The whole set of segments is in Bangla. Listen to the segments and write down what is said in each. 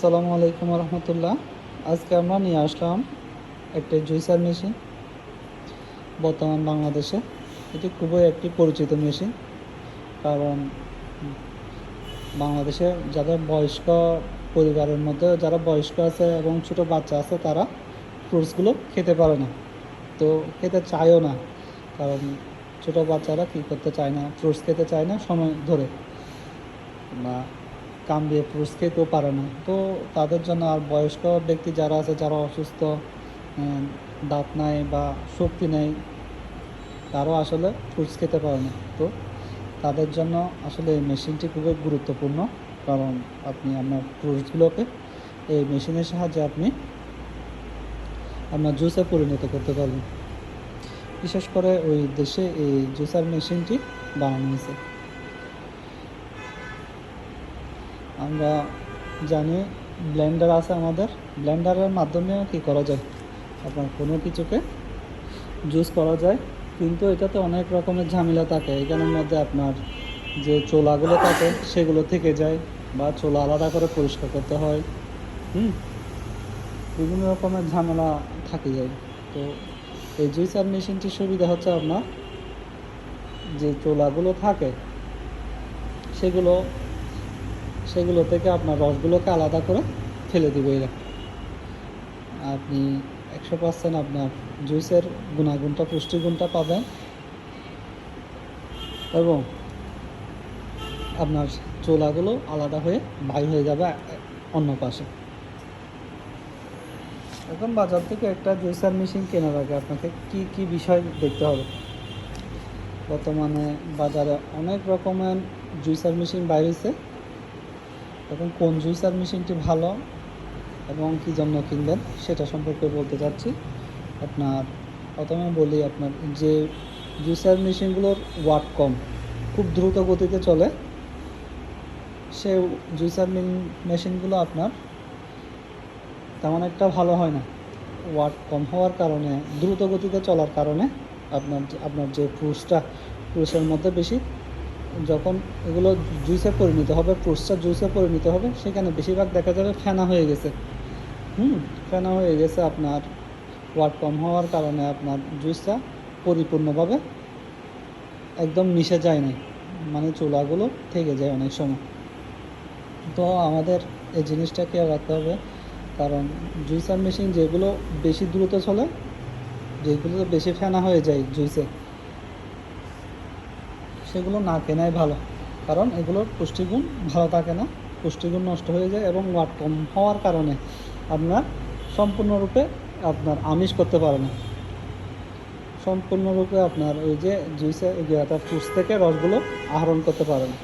আসসালামু আলাইকুম রহমতুল্লাহ আজকে আমরা নিয়ে আসলাম একটা জুইসার মেশিন, বর্তমান বাংলাদেশে। এটি খুবই একটি পরিচিত মেশিন, কারণ বাংলাদেশে যাদের বয়স্ক পরিবারের মধ্যে, যারা বয়স্ক আছে এবং ছোট বাচ্চা আছে, তারা ফ্রুটসগুলো খেতে পারে না। তো খেতে চায়ও না, কারণ ছোট বাচ্চারা কী করতে চায় না? ফ্রুটস খেতে চায় না সময় ধরে। বা কাম দিয়ে ফ্রুটস খেতেও পারে না। তো তাদের জন্য আর বয়স্ক ব্যক্তি যারা আছে, যারা অসুস্থ দাঁত নাই বা শক্তি নেই, তারাও আসলে ফ্রুটস খেতে পারে না। তো তাদের জন্য আসলে এই মেশিনটি খুবই গুরুত্বপূর্ণ, কারণ আপনি আপনার ফ্রুটসগুলোকে এই মেশিনের সাহায্যে আপনি আপনার জুসে পরিণত করতে পারবেন। বিশেষ করে ওই দেশে এই জুসার মেশিনটি বানানো হয়েছে। আমরা জানি, ব্লেন্ডার আছে আমাদের। ব্লেন্ডারের মাধ্যমেও কি করা যায়? আপনার কোনো কিছুকে জুস করা যায়। কিন্তু এটাতে অনেক রকমের ঝামেলা থাকে। এখানের মধ্যে আপনার যে চোলাগুলো থাকে, সেগুলো থেকে যায় বা চোলা আলাদা করে পরিষ্কার করতে হয়। হুম? বিভিন্ন রকমের ঝামেলা থাকে যায় তো এই জুইসার মেশিনটির সুবিধা হচ্ছে আপনার যে চোলাগুলো থাকে, সেগুলো সেগুলো থেকে আপনার রসগুলোকে আলাদা করে ফেলে দেবে এরা আপনি একশো পার্সেন্ট আপনার জুইসের গুণাগুণটা, পুষ্টিগুণটা পাবেন এবং আপনার চোলাগুলো আলাদা হয়ে বাই হয়ে যাবে অন্য পাশে। এখন বাজার থেকে একটা জুইসার মেশিন কেনার আগে আপনাকে কি কি বিষয় দেখতে হবে? বর্তমানে বাজারে অনেক রকমের জুইসার মেশিন বাইরেছে। এখন কোন জুইসার মেশিনটি ভালো এবং কী জন্য কিনবেন সেটা সম্পর্কে বলতে চাচ্ছি। আপনার প্রথমে বলি আপনার যে জুইসার মেশিনগুলোর ওয়াট কম, খুব দ্রুত গতিতে চলে, সে জুইসার মেশিনগুলো আপনার তেমন একটা ভালো হয় না। ওয়াট কম হওয়ার কারণে, দ্রুত গতিতে চলার কারণে আপনার আপনার যে ফ্রুটসটা ফ্রুটসের মধ্যে বেশি যখন এগুলো জুইসে পরিণত হবে ফ্রুটসটা জুইসে পরিণত হবে, সেখানে বেশিরভাগ দেখা যাবে ফেনা হয়ে গেছে। হুম? ফেনা হয়ে গেছে আপনার ওয়াট কম হওয়ার কারণে আপনার জুইসটা পরিপূর্ণভাবে একদম মিশে যায় না মানে চুলাগুলো থেকে যায় অনেক সময়। তো আমাদের এই জিনিসটা খেয়াল রাখতে হবে। কারণ জুইসার মেশিন যেগুলো বেশি দ্রুত চলে যেগুলো বেশি ফেনা হয়ে যায় জুইসে সেগুলো না কেনাই ভালো। কারণ এগুলোর পুষ্টিগুণ ভালো থাকে না। পুষ্টিগুণ নষ্ট হয়ে যায় এবং ওয়াট কম হওয়ার কারণে আপনার সম্পূর্ণরূপে আপনার আমিষ করতে পারে না। সম্পূর্ণরূপে আপনার ওই যে জুইসে ফ্রুটস থেকে রসগুলো আহরণ করতে পারে না।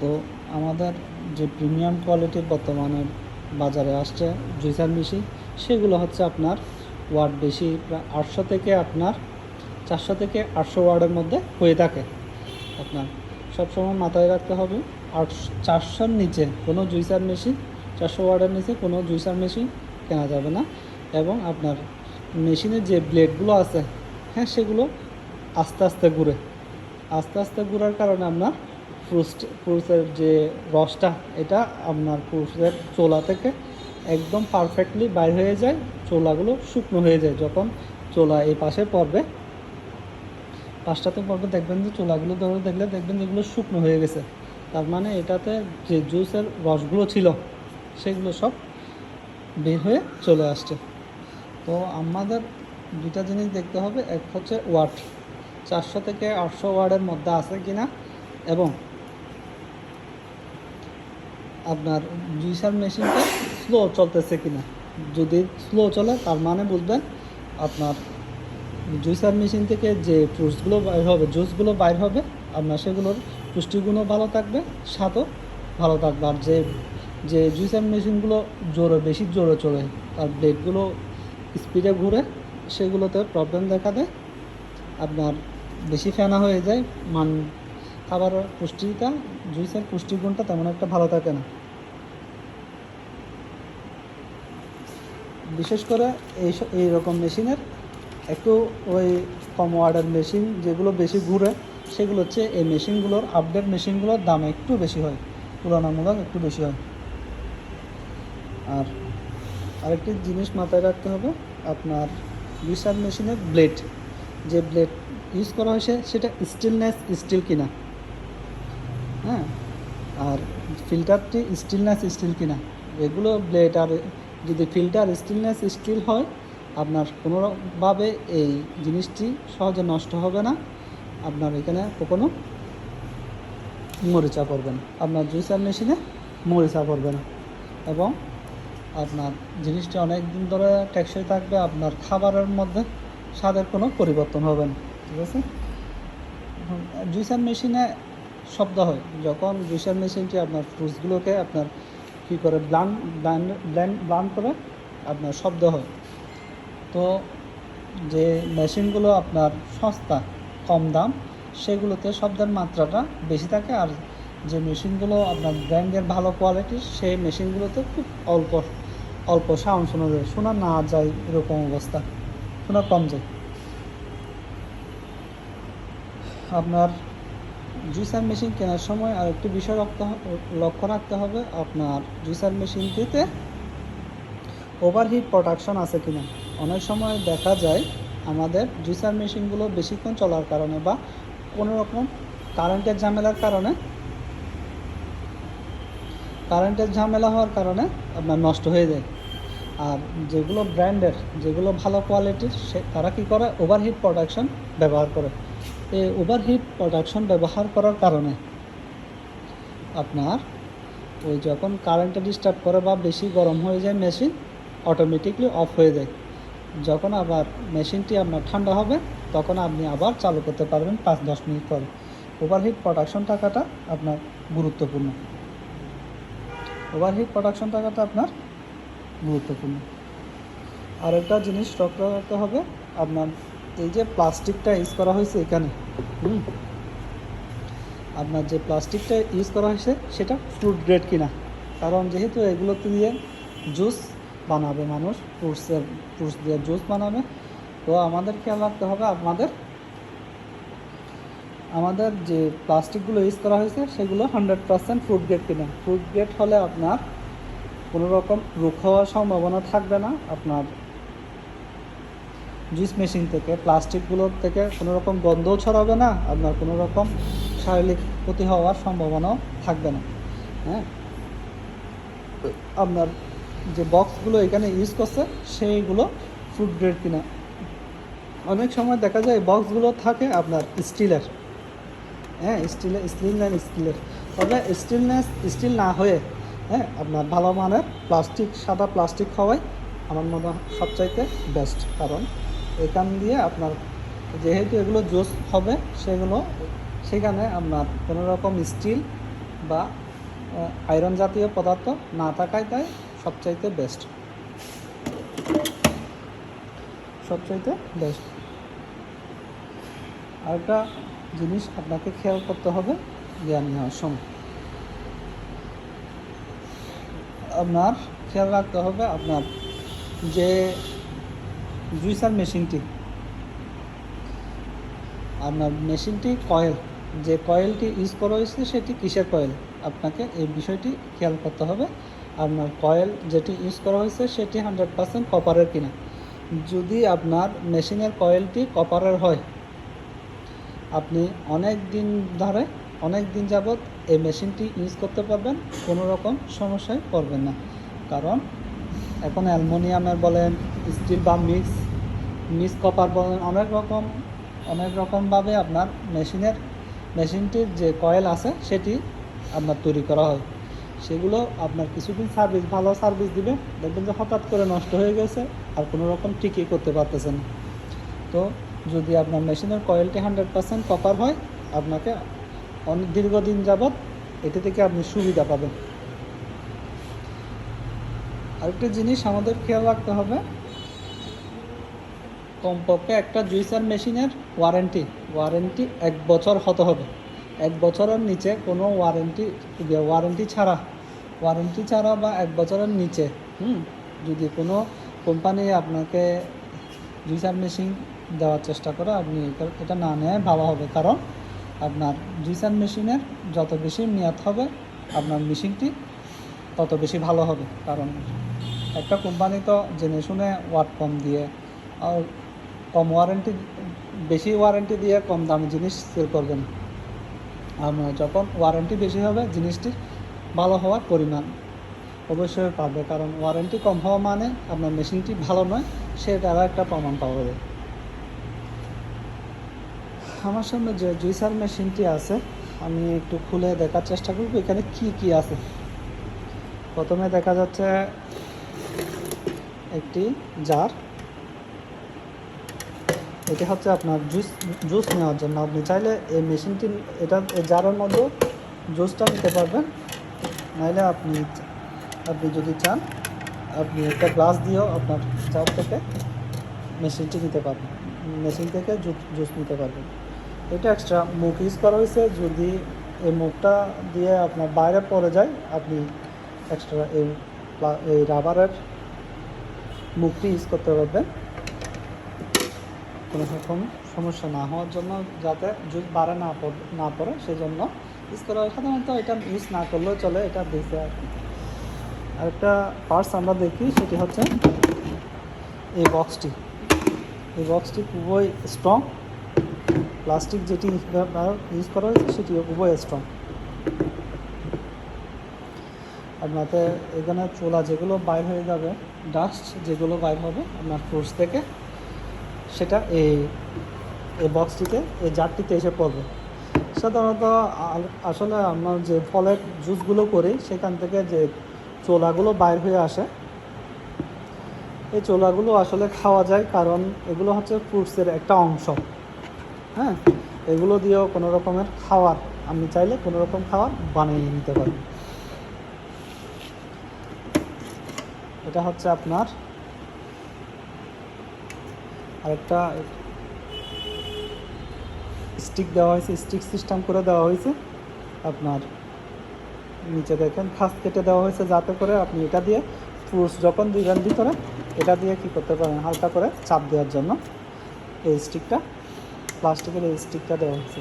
তো আমাদের যে প্রিমিয়াম কোয়ালিটির বর্তমানে বাজারে আসছে জুইসার মেশিন, সেগুলো হচ্ছে আপনার ওয়াট বেশি প্রায় আটশো থেকে আপনার চারশো থেকে আটশো ওয়ার্ডের মধ্যে হয়ে থাকে। আপনার। সবসময় মাথায় রাখতে হবে আট চারশোর নিচে কোনো জুইসার মেশিন, চারশো ওয়ার্ডের নিচে কোনো জুইসার মেশিন কেনা যাবে না। এবং আপনার মেশিনের যে ব্লেডগুলো আছে হ্যাঁ সেগুলো আস্তে আস্তে ঘুরে। আস্তে আস্তে ঘুরার কারণে আপনার ফ্রুটস ফ্রুটসের যে রসটা, এটা আপনার ফ্রুটসের চোলা থেকে একদম পারফেক্টলি বাইর হয়ে যায়, চোলাগুলো শুকনো হয়ে যায়। যখন চোলা এই পাশে পড়বে পাঁচটাতে পর্বে দেখবেন যে চোলাগুলো ধরে দেখলে দেখবেন যেগুলো শুকনো হয়ে গেছে। তার মানে এটাতে যে জুসের রসগুলো ছিল, সেগুলো সব বের হয়ে চলে আসছে। তো আমাদের দুটা জিনিস দেখতে হবে, এক হচ্ছে ওয়াট, চারশো থেকে আটশো ওয়ার্ডের মধ্যে আছে কিনা এবং আপনার জুইসার মেশিনটা স্লো চলতেছে কিনা। যদি স্লো চলে, তার মানে বুঝবেন আপনার জুইসার মেশিন থেকে যে ফ্রুটসগুলো বাইর হবে, জুসগুলো বাইর হবে আপনার সেগুলোর পুষ্টিগুণও ভালো থাকবে, স্বাদও ভালো থাকবে। আর যে যে জুইসার মেশিনগুলো জোরে, বেশি জোরে চলে, তার ব্লেডগুলো স্পিডে ঘুরে, সেগুলোতে প্রবলেম দেখা দেয়। আপনার বেশি ফেনা হয়ে যায়, মান, খাবার পুষ্টিটা, জুইসের পুষ্টিগুণটা তেমন একটা ভালো থাকে না। বিশেষ করে এই এই রকম মেশিনের একটু ওই কম ওয়ার্ডের মেশিন যেগুলো বেশি ঘুরে, সেগুলো হচ্ছে এই মেশিনগুলোর আপডেট মেশিনগুলোর দাম একটু বেশি হয়, তুলনামূলক একটু বেশি হয়। আর আরেকটি জিনিস মাথায় রাখতে হবে, আপনার জুসার মেশিনের ব্লেড যে ব্লেড ইউজ করা হয়েছে, সেটা স্টিলনেস স্টিল কিনা। হ্যাঁ? আর ফিল্টারটি স্টিলনেস স্টিল কিনা। এগুলো ব্লেড আর যদি ফিল্টার স্টিলনেস স্টিল হয় আপনার কোনোভাবে এই জিনিসটি সহজে নষ্ট হবে না। আপনার এখানে কখনো মরিচা পড়বে না আপনার জুসার মেশিনে মরিচা পড়বে না এবং আপনার জিনিসটি অনেক দিন ধরে টেকসই থাকবে, আপনার খাবারের মধ্যে স্বাদের কোনো পরিবর্তন হবে না। ঠিক আছে? জুসার মেশিনে শব্দ হয়। যখন জুসার মেশিনটি আপনার ফ্রুটসগুলোকে আপনার কী করে ব্লান্ড ব্লান্ড ব্লান্ড করে আপনার শব্দ হয়। তো যে মেশিনগুলো আপনার সস্তা, কম দাম, সেগুলোতে শব্দের মাত্রাটা বেশি থাকে আর যে মেশিনগুলো আপনার ব্র্যান্ডের ভালো কোয়ালিটির, সেই মেশিনগুলোতে খুব অল্প অল্প সাউন্ড শোনা যায় শোনা না যায় এরকম অবস্থা। শোনা কম যায়। আপনার জুসার মেশিন কেনার সময় আরেকটি বিষয় রাখতে লক্ষ্য রাখতে হবে, আপনার জুসার মেশিনটিতে ওভারহিট প্রোডাকশন আছে কিনা? অনেক সময় দেখা যায় আমাদের জুসার মেশিনগুলো বেশিক্ষণ চলার কারণে বা কোনো রকম কারেন্টের ঝামেলার কারণে কারেন্টের ঝামেলা হওয়ার কারণে আপনার নষ্ট হয়ে যায়। আর যেগুলো ব্র্যান্ডের যেগুলো ভালো কোয়ালিটির সে, তারা কী করে? ওভারহিট প্রোডাকশন ব্যবহার করে। এই ওভারহিট প্রোডাকশন ব্যবহার করার কারণে আপনার ওই যখন কারেন্টে ডিস্টার্ব করে বা বেশি গরম হয়ে যায় মেশিন অটোমেটিকলি অফ হয়ে যায়। যখন আবার মেশিনটি আপনার ঠান্ডা হবে, তখন আপনি আবার চালু করতে পারবেন পাঁচ দশ মিনিট পরে। ওভারহিট প্রোডাকশন টাকাটা আপনার গুরুত্বপূর্ণ। ওভারহিট প্রোডাকশন টাকাটা আপনার গুরুত্বপূর্ণ। আরেকটা জিনিস লক্ষ্য রাখতে হবে, আপনার এই যে প্লাস্টিকটা ইউজ করা হয়েছে এখানে, হুম? আপনার যে প্লাস্টিকটা ইউজ করা হয়েছে, সেটা ফ্রুট গ্রেড কিনা। কারণ যেহেতু এগুলোতে দিয়ে জুস বানাবে মানুষ ফ্রুটসের ফ্রুটস দিয়ে জুস বানাবে। তো আমাদের খেয়াল রাখতে হবে আমাদের আমাদের যে প্লাস্টিকগুলো ইউজ করা হয়েছে, সেগুলো হান্ড্রেড পার্সেন্ট ফ্রুট গ্রেড কিনা। ফ্রুট গ্রেড হলে আপনার কোনো রকম রোগ হওয়ার সম্ভাবনা থাকবে না। আপনার জুস মেশিন থেকে প্লাস্টিকগুলোর থেকে কোনো রকম গন্ধও ছড়াবে না। আপনার কোনো রকম শারীরিক ক্ষতি হওয়ার সম্ভাবনাও থাকবে না। হ্যাঁ? আপনার যে বক্সগুলো এখানে ইউজ করছে, সেইগুলো ফুড গ্রেড কিনা। অনেক সময় দেখা যায় বক্সগুলো থাকে আপনার স্টিলের। হ্যাঁ স্টিলের স্টিল নেন স্টিলের। তবে স্টিলনেস স্টিল না হয়ে হ্যাঁ আপনার ভালো মানের প্লাস্টিক, সাদা প্লাস্টিক খাওয়াই আমার মনে হয় সবচাইতে বেস্ট কারণ এখান দিয়ে আপনার যেহেতু এগুলো জুস হবে, সেগুলো, সেখানে আপনার কোনো রকম স্টিল বা আয়রন জাতীয় পদার্থ না থাকায় তাই সবচাইতে বেস্ট সবচাইতে বেস্ট আরেকটা জিনিস আপনাকে খেয়াল করতে হবে, জ্ঞান নেওয়ার সময়। আপনার খেয়াল রাখতে হবে আপনার যে জুইসার মেশিনটি, আপনার মেশিনটি কয়েল যে কয়েলটি ইউজ করা হয়েছে সেটি কিসের কয়েল আপনাকে এই বিষয়টি খেয়াল করতে হবে। আপনার কয়েল যেটি ইউজ করা হয়েছে, সেটি হান্ড্রেড পার্সেন্ট কপারের কিনা। যদি আপনার মেশিনের কয়েলটি কপারের হয়, আপনি অনেক দিন ধরে, অনেক দিন যাবৎ এই মেশিনটি ইউজ করতে পারবেন, কোনো রকম সমস্যায় পড়বেন না। কারণ, এখন অ্যালমোনিয়ামের বলেন স্টিল বা মিক্স মিক্স কপার বলেন, অনেক রকম, অনেক রকমভাবে আপনার মেশিনের মেশিনটির যে কয়েল আছে, সেটি আপনার তৈরি করা হয়। সেগুলো আপনার কিছুদিন সার্ভিস ভালো সার্ভিস দিবে। দেখবেন যে হঠাৎ করে নষ্ট হয়ে গেছে আর কোনো রকম ঠিকই করতে পারতেছেন তো যদি আপনার মেশিনের কয়েলটি হান্ড্রেড পার্সেন্ট কপার হয়, আপনাকে অনেক দীর্ঘদিন যাবৎ এটি থেকে আপনি সুবিধা পাবেন। আরেকটা জিনিস আমাদের খেয়াল রাখতে হবে, কমপক্ষে একটা জুইসার মেশিনের ওয়ারেন্টি ওয়ারেন্টি এক বছর হতে হবে। এক বছরের নিচে কোনো ওয়ারেন্টি ওয়ারেন্টি ছাড়া ওয়ারেন্টি ছাড়া বা এক বছরের নিচে, হুম, যদি কোনো কোম্পানি আপনাকে জুইসার মেশিন দেওয়ার চেষ্টা করে, আপনি এটা- না নেয়, ভালো হবে। কারণ আপনার জুইসার মেশিনের যত বেশি মেয়াদ হবে, আপনার মেশিনটি তত বেশি ভালো হবে। কারণ একটা কোম্পানি তো জেনে শুনে ওয়াট কম দিয়ে, আর কম ওয়ারেন্টি বেশি ওয়ারেন্টি দিয়ে কম দামি জিনিস সেল করবে না। যখন ওয়ারেন্টি বেশি হবে, জিনিসটি ভালো হওয়ার পরিমাণ অবশ্যই পাবে। কারণ ওয়ারেন্টি কম হওয়া মানে আপনার মেশিনটি ভালো নয় সেটারও একটা প্রমাণ পাওয়া যাবে আমার সামনে যে জুইসার মেশিনটি আছে, আমি একটু খুলে দেখার চেষ্টা করব, এখানে কি কি আছে। প্রথমে দেখা যাচ্ছে একটি জার। এটা হচ্ছে আপনার জুস জুস নেওয়ার জন্য। আপনি চাইলে এই মেশিনটি, এটা জারের মধ্যে জুসটা নিতে পারবেন। নাহলে আপনি আপনি যদি চান, আপনি একটা গ্লাস দিয়েও আপনার জার থেকে মেশিনটি নিতে পারবেন। মেশিন থেকে জুস নিতে পারবেন। এটা এক্সট্রা মুখ ইউজ করা হয়েছে। যদি এই মুখটা দিয়ে আপনার বাইরে পড়ে যায়, আপনি এক্সট্রা এই এই রাবারের মুখটি ইউজ করতে পারবেন। কোনো রকম সমস্যা না হওয়ার জন্য যাতে জুস বাড়ে না না পড়ে সেই জন্য ইউজ করা হয় সাধারণত এটা ইউজ না করলেও চলে, এটা দেখে আর কি। আরেকটা পার্টস আমরা দেখি, সেটি হচ্ছে এই বক্সটি এই বক্সটি খুবই স্ট্রং প্লাস্টিক যেটি ইউজ করা হয়েছে, সেটিও খুবই স্ট্রং আপনাদের এখানে চোলা যেগুলো বাইর হয়ে যাবে ডাস্ট যেগুলো বাইর হবে, আপনার ফ্রুটস থেকে সেটা এই এই বক্সটিতে এই জারটিতে এসে পড়বে। সাধারণত আসলে আমরা যে ফলের জুসগুলো করি, সেখান থেকে যে চোলাগুলো বাইর হয়ে আসে, এই চোলাগুলো আসলে খাওয়া যায় কারণ এগুলো হচ্ছে ফ্রুটসের একটা অংশ। হ্যাঁ? এগুলো দিয়েও কোনো রকমের খাবার আপনি চাইলে কোনো রকম খাবার বানিয়ে নিতে পারেন। এটা হচ্ছে আপনার আরেকটা স্টিক দেওয়া হয়েছে স্টিক সিস্টেম করে দেওয়া হয়েছে। আপনার নিচে দেখেন খাস কেটে দেওয়া হয়েছে যাতে করে আপনি এটা দিয়ে ফ্রুটস যখন দিবেন ভিতরে, এটা দিয়ে কি করতে পারেন, হালকা করে চাপ দেওয়ার জন্য এই স্টিকটা প্লাস্টিকের এই স্টিকটা দেওয়া হয়েছে।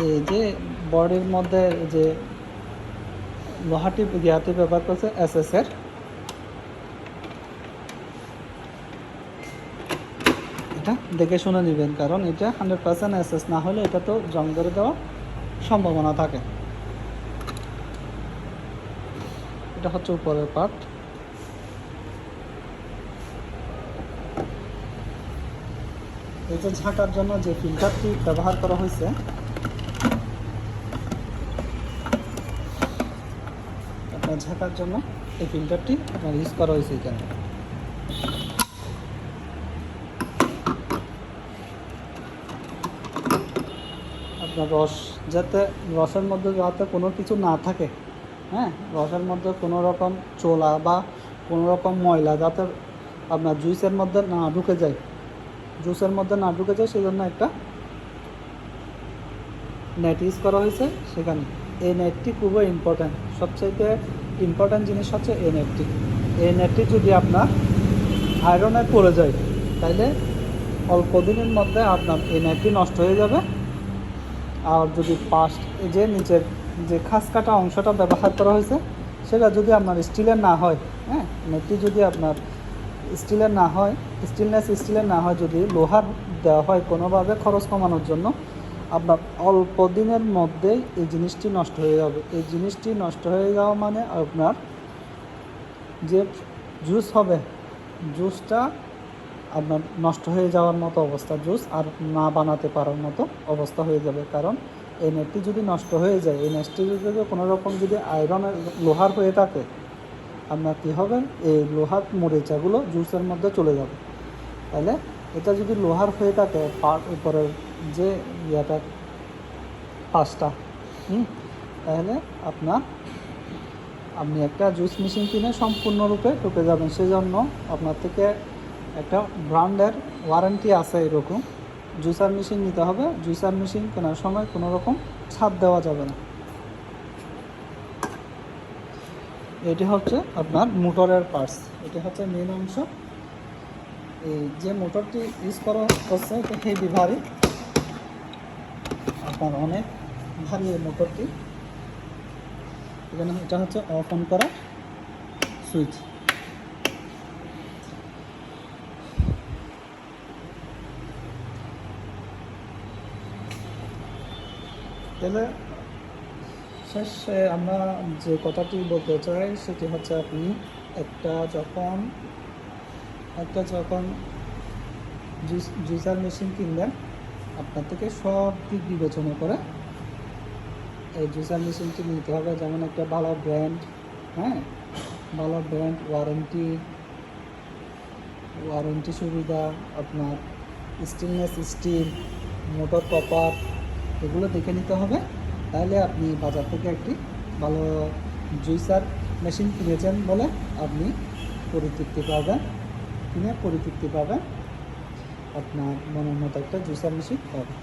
এই যে বডির মধ্যে যে লোহাটি ইয়াতে ব্যবহার করছে এস এস এর এটা দেখে শুনে নেবেন, কারণ এটা হান্ড্রেড পার্সেন্ট এস না হলে এটা তো জং ধরে দেওয়ার সম্ভাবনা থাকে। এটা হচ্ছে উপরের পার্ট যে ঝাঁকার জন্য যে ফিল্টারটি ব্যবহার করা হয়েছে, আপনার ঝাঁকার জন্য এই ফিল্টারটি আপনার ইউজ করা হয়েছে এখানে। রস। যাতে রসের মধ্যে যাতে কোনো কিছু না থাকে হ্যাঁ? রসের মধ্যে কোনো রকম চোলা বা কোনো রকম ময়লা যাতে আপনার জুইসের মধ্যে না ঢুকে যায়। জুসের মধ্যে না ঢুকে যায় সেই জন্য একটা নেট ইউজ করা হয়েছে সেখানে। এই নেটটি খুবই ইম্পর্ট্যান্ট সবচাইতে ইম্পর্ট্যান্ট জিনিস হচ্ছে এই নেটটি এই নেটটি যদি আপনার আয়রনে পড়ে যায় তাহলে অল্প দিনের মধ্যে আপনার এই নেটটি নষ্ট হয়ে যাবে। আর যদি পাস্ট যে নিচের যে খাস কাটা অংশটা ব্যবহার করা হয়েছে, সেটা যদি আপনার স্টিলের না হয় হ্যাঁ নেটটি যদি আপনার স্টিলের না হয় স্টিলনেস স্টিলের না হয় যদি লোহার দেওয়া হয় কোনোভাবে খরচ কমানোর জন্য, আপনার অল্প দিনের মধ্যেই এই জিনিসটি নষ্ট হয়ে যাবে। এই জিনিসটি নষ্ট হয়ে যাওয়া মানে আপনার যে জুস হবে জুসটা আপনার নষ্ট হয়ে যাওয়ার মতো অবস্থা, জুস আর না বানাতে পারার মতো অবস্থা হয়ে যাবে। কারণ এই নেটটি যদি নষ্ট হয়ে যায়, এই নেটটি যদি কোনো রকম যদি আয়রনের লোহার হয়ে থাকে, আপনার কী হবে? এই লোহার মরিচাগুলো জুসের মধ্যে চলে যাবে। তাহলে এটা যদি লোহার হয়ে থাকে পার উপরের যে ইয়েটা পাঁচটা হুম? তাহলে আপনার, আপনি একটা জুস মেশিন কিনে সম্পূর্ণরূপে ঢুকে যাবেন। সেজন্য আপনার থেকে একটা ব্র্যান্ডের ওয়ারেন্টি আছে এরকম। জুসার মেশিন নিতে হবে। জুসার মেশিন কেনার সময় কোনো রকম ছাড় দেওয়া যাবে না। এটি হচ্ছে আপনার মোটরের পার্টস। এটি হচ্ছে মেন অংশ। এই যে মোটরটি ইউজ করা হচ্ছে, এটা হেভি ভারী। আপনার অনেক ভারী এই মোটরটি। এখানে এটা হচ্ছে অফ অন করা সুইচ তাহলে শেষে আমরা যে কথাটি বলতে চাই, সেটি হচ্ছে আপনি একটা যখন একটা যখন জুস- জুসার মেশিন কিনবেন আপনার থেকে সব দিক বিবেচনা করে এই জুসার মেশিনটি নিতে হবে। যেমন একটা ভালো ব্র্যান্ড হ্যাঁ? ভালো ব্র্যান্ড ওয়ারেন্টি ওয়ারেন্টি সুবিধা, আপনার স্টেনলেস স্টিল মোটর কপার এগুলো দেখে নিতে হবে। তাহলে আপনি বাজার থেকে একটি ভালো জুইসার মেশিন কিনেছেন বলে আপনি পরিতৃপ্তি পাবেন। কিনে পরিতৃপ্তি পাবেন। আপনার মনের মতো একটা জুইসার মেশিন হবে